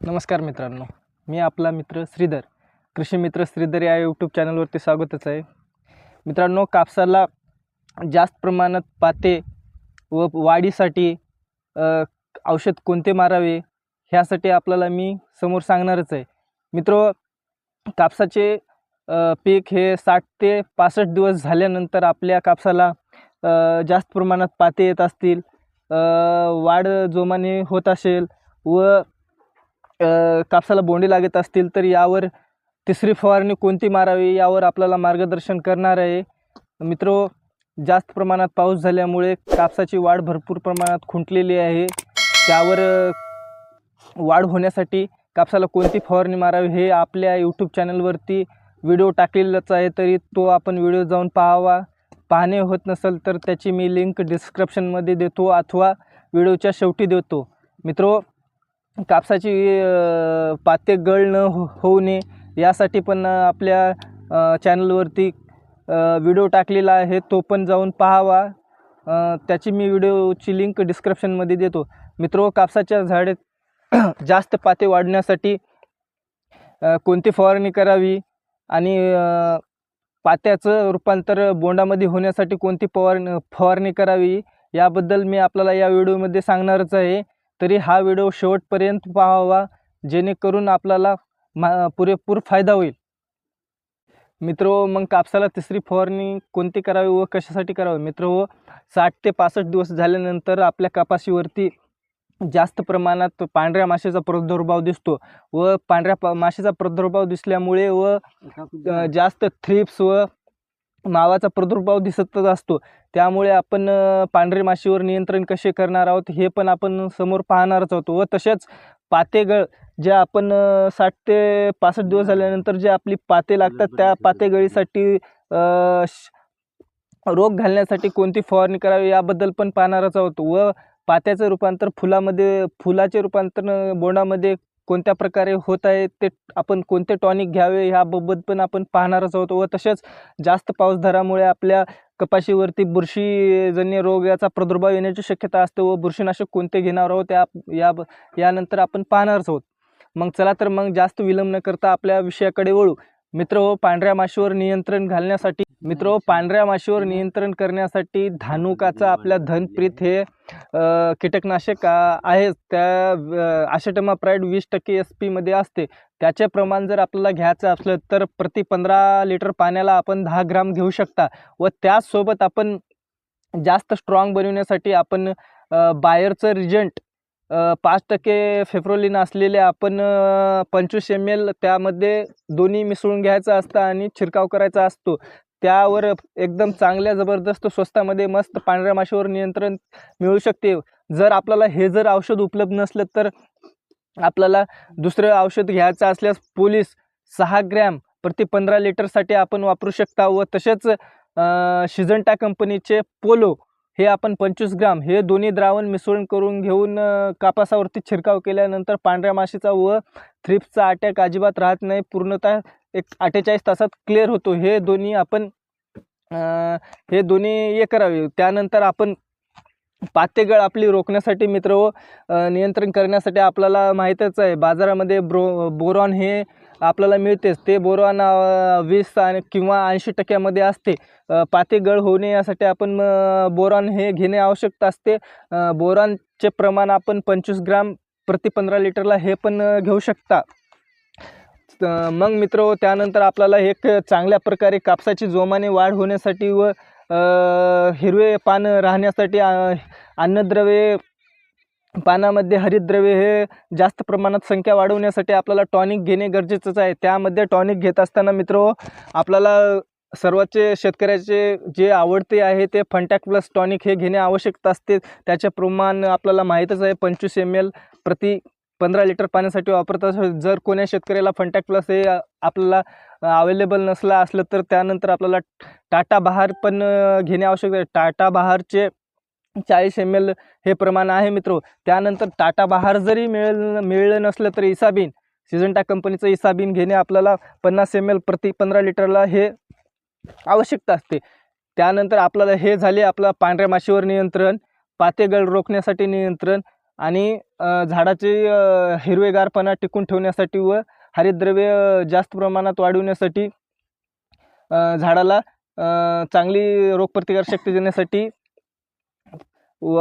नमस्कार मित्रांनो. मी आपला मित्र श्रीधर. कृषी मित्र श्रीधर या यूट्यूब चॅनलवरती स्वागतच आहे. मित्रांनो कापसाला जास्त प्रमाणात पाते व वाढीसाठी औषध कोणते मारावे ह्यासाठी आपल्याला मी समोर सांगणारच आहे. मित्र कापसाचे पीक हे साठ ते पासष्ट दिवस झाल्यानंतर आपल्या कापसाला जास्त प्रमाणात पाते येत असतील वाढ जोमाने होत असेल व कापसाला बोंडी लागत असतील तर यावर तिसरी फवारणी कोणती मारावी यावर आपल्याला मार्गदर्शन करणार आहे. मित्रो जास्त प्रमाणात पाऊस झाल्यामुळे कापसाची वाढ भरपूर प्रमाणात खुंटलेली आहे. त्यावर वाढ होण्यासाठी कापसाला कोणती फवारणी मारावी हे आपल्या यूट्यूब चॅनलवरती व्हिडिओ टाकलेलाच आहे तरी तो आपण व्हिडिओ जाऊन पाहावा. पाहणे होत नसेल तर त्याची मी लिंक डिस्क्रिप्शनमध्ये देतो अथवा व्हिडिओच्या शेवटी देतो. मित्रो कापसाची पाते गळ न हो होऊ नये. यासाठी पण आपल्या चॅनलवरती व्हिडिओ टाकलेला आहे तो पण जाऊन पाहावा. त्याची मी व्हिडिओची लिंक डिस्क्रिप्शनमध्ये देतो. मित्रो कापसाच्या झाडे जास्त पाते वाढण्यासाठी कोणती फवारणी करावी आणि पात्याचं रूपांतर बोंडामध्ये होण्यासाठी कोणती फवारणी फवारणी करावी याबद्दल मी आपल्याला या व्हिडिओमध्ये सांगणारच आहे. तरी हा व्हिडिओ शेवटपर्यंत पाहावा जेणेकरून आपल्याला मा पुरेपूर फायदा होईल. मित्र मग कापसाला तिसरी फवारणी कोणती करावी व कशासाठी करावी? मित्र हो साठ ते पासष्ट दिवस झाल्यानंतर आपल्या कपाशीवरती जास्त प्रमाणात पांढऱ्या माशीचा प्रादुर्भाव दिसतो व पांढऱ्या पा माशीचा प्रादुर्भाव दिसल्यामुळे व जास्त थ्रिप्स व मावाचा प्रादुर्भाव दिसतच असतो. त्यामुळे आपण पांढरे माशीवर नियंत्रण कसे करणार आहोत हे पण आपण समोर पाहणारच आहोत व तसेच पातेगळ जे आपण साठ ते पासष्ट दिवस झाल्यानंतर जे आपली पाते लागतात त्या पातेगळीसाठी श- रोग घालण्यासाठी कोणती फवारणी करावी याबद्दल पण पाहणारच आहोत व पात्याचं रूपांतर फुलामध्ये फुलाचे रूपांतर बोंडामध्ये कोणत्या प्रकारे होत आहे ते आपण कोणते टॉनिक घ्यावे ह्याबाबत पण आपण पाहणारच आहोत व तसेच जास्त पाऊसधारामुळे आपल्या कपाशीवरती बुरशीजन्य रोग याचा प्रादुर्भाव येण्याची शक्यता असते व बुरशीनाशक कोणते घेणार आहोत या या यानंतर आपण पाहणारच आहोत. मग चला तर मग जास्त विलंब न करता आपल्या विषयाकडे वळू. मित्र हो पांढऱ्या माशीवर नियंत्रण घालण्यासाठी मित्र हो पांढऱ्या माशीवर नियंत्रण करण्यासाठी धानुकाचा आपल्या धनप्रीत हे कीटकनाशक आहेच त्या आशेटमा प्राईड वीस टक्के एस पीमध्ये असते. त्याचे प्रमाण जर आपल्याला घ्यायचं असलं तर प्रति पंधरा लिटर पाण्याला आपण दहा ग्राम घेऊ शकता. व त्याचसोबत आपण जास्त स्ट्रॉंग बनवण्यासाठी आपण बायरचं रिजंट पाच टक्के फेफ्रोलिन असलेले आपण पंचवीस एम एल त्यामध्ये दोन्ही मिसळून घ्यायचं असतं आणि छिरकाव करायचा असतो. त्यावर एकदम चांगल्या जबरदस्त स्वस्तामध्ये मस्त पांढऱ्या माशीवर नियंत्रण मिळू शकते. जर आपल्याला हे जर औषध उपलब्ध नसलं तर आपल्याला दुसरं औषध घ्यायचं असल्यास पोलीस सहा ग्रॅम प्रति पंधरा लिटरसाठी आपण वापरू शकता व तसेच शिजंटा कंपनीचे पोलो हे आपण पंचवीस ग्राम हे दोन्ही द्रावण मिसळून करून घेऊन कापासावरती छिरकाव केल्यानंतर पांढऱ्या माशीचा व थ्रिप्सचा अटॅक अजिबात राहत नाही. पूर्णतः एक अठ्ठेचाळीस तासात क्लिअर होतो. हे दोन्ही आपण हे दोन्ही हे करावे. त्यानंतर आपण पातेगळ आपली रोखण्यासाठी मित्र हो, व नियंत्रण करण्यासाठी आपल्याला माहीतच आहे बाजारामध्ये ब्रो बोरॉन हे आपल्याला मिळतेच. ते बोरॉन वीस आणि किंवा ऐंशी टक्क्यामध्ये असते. पातेगळ होऊ नये यासाठी आपण बोरॉन हे घेणे आवश्यक असते. बोरॉनचे प्रमाण आपण पंचवीस ग्राम प्रति पंधरा लिटरला हे पण घेऊ शकता. मग मित्र त्यानंतर आपल्याला एक चांगल्या प्रकारे कापसाची जोमाने वाढ होण्यासाठी व हिरवे पान राहण्यासाठी अन्नद्रव्ये पानामध्ये हरितद्रव्ये हे जास्त प्रमाणात संख्या वाढवण्यासाठी आपल्याला टॉनिक घेणे गरजेचंच आहे. त्यामध्ये टॉनिक घेत असताना मित्र आपल्याला सर्वचे शेतकऱ्याचे जे आवडते आहे ते फंटॅक प्लस टॉनिक हे घेणे आवश्यकता असते. त्याचे प्रमाण आपल्याला माहीतच आहे. पंचवीस एम एल प्रति पंधरा लिटर पाण्यासाठी वापरत असं. जर कोण्या शेतकऱ्याला फंटॅक प्लस हे आपल्याला अवेलेबल नसला असलं तर त्यानंतर आपल्याला टाटा बहार पण घेणे आवश्यक आहे. टाटा बहारचे चाळीस एम एल हे प्रमाण आहे मित्र. त्यानंतर टाटा बहार जरी मिळेल मिळलं नसलं तर इसाबीन सिजंटा कंपनीचं इसाबीन घेणे आपल्याला पन्नास एम एल प्रति पंधरा लिटरला हे आवश्यकता असते. त्यानंतर आपल्याला हे झाले आपलं पांढऱ्या माशीवर नियंत्रण पातेगळ रोखण्यासाठी नियंत्रण आणि झाडाचे हिरवेगारपणा टिकून ठेवण्यासाठी व हरितद्रव्य जास्त प्रमाणात वाढवण्यासाठी झाडाला चांगली रोगप्रतिकारशक्ती देण्यासाठी व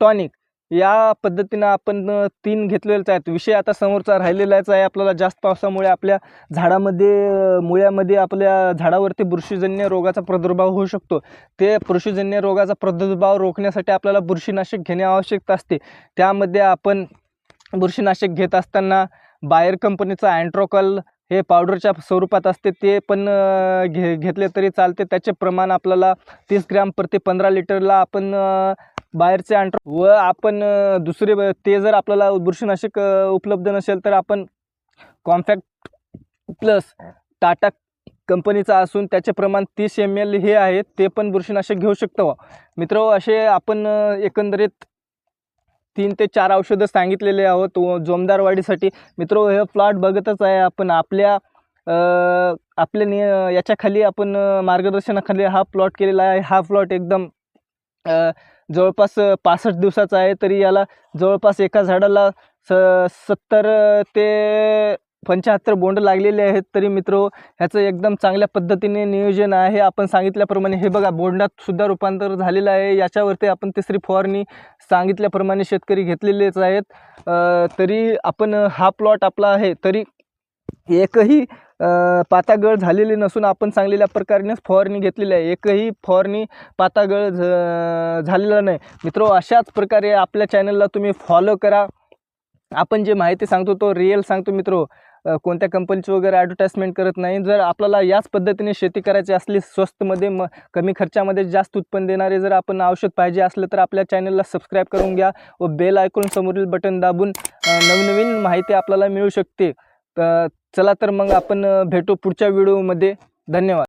टॉनिक या पद्धतीनं आपण तीन घेतलेलेच आहेत. विषय आता समोरचा राहिलेलाच आहे. आपल्याला जास्त पावसामुळे आपल्या झाडामध्ये मुळ्यामध्ये आपल्या झाडावरती बुरशीजन्य रोगाचा प्रादुर्भाव होऊ शकतो. ते बुरशीजन्य रोगाचा प्रादुर्भाव रोखण्यासाठी आपल्याला बुरशीनाशक घेणे आवश्यकता असते. त्यामध्ये आपण बुरशीनाशक घेत असताना बायर कंपनीचं अँट्रोकल हे पावडरच्या स्वरूपात असते. ते पण घे घेतले तरी चालते. त्याचे प्रमाण आपल्याला तीस ग्रॅम प्रति पंधरा लिटरला आपण बाहेरचे अँट्रो व आपण दुसरे ब- ते जर आपल्याला बुरशीनाशक उपलब्ध नसेल तर आपण कॉम्पॅक्ट प्लस टाटा कंपनीचा असून त्याचे प्रमाण तीस एम एल हे आहे ते पण बुरशीनाशक घेऊ शकतो. मित्र असे आपण एकंदरीत तीन ते चार औषधं सांगितलेले आहोत. जोमदार वाढीसाठी मित्र हे प्लॉट बघतच आहे आपण. आपल्या आपल्या नि याच्याखाली आपण मार्गदर्शनाखाली हा प्लॉट केलेला आहे. हा प्लॉट एकदम जवळपास पासष्ट दिवसाचा आहे तरी याला जवळपास एका झाडाला स सत्तर ते पंच्याहत्तर बोंड लागलेले आहेत. तरी मित्र ह्याचं एकदम चांगल्या पद्धतीने नियोजन आहे. आपण सांगितल्याप्रमाणे हे बघा बोंडात सुद्धा रूपांतर झालेलं आहे. याच्यावरती आपण तिसरी फवारणी सांगितल्याप्रमाणे शेतकरी घेतलेलेच आहेत. तरी आपण हा प्लॉट आपला आहे तरी एकही पातागळ झालेली नसून आपण चांगलेल्या प्रकारेच फवारणी घेतलेली आहे. एकही फवारणी पातागळ झ झालेला नाही. मित्र अशाच प्रकारे आपल्या चॅनलला तुम्ही फॉलो करा. आपण जे माहिती सांगतो तो रिअल सांगतो मित्रो. कोणत्या कंपनीची वगैरे ॲडव्हर्टाईजमेंट करत नाही. जर आपल्याला याच पद्धतीने शेती करायची असली स्वस्तमध्ये म कमी खर्चामध्ये जास्त उत्पन्न देणारे जर आपण औषध पाहिजे असलं तर आपल्या चॅनलला सबस्क्राईब करून घ्या व बेल ऐकून समोरील बटन दाबून नवनवीन माहिती आपल्याला मिळू शकते. तर चला तर मग आपण भेटू पुढच्या व्हिडिओमध्ये. धन्यवाद.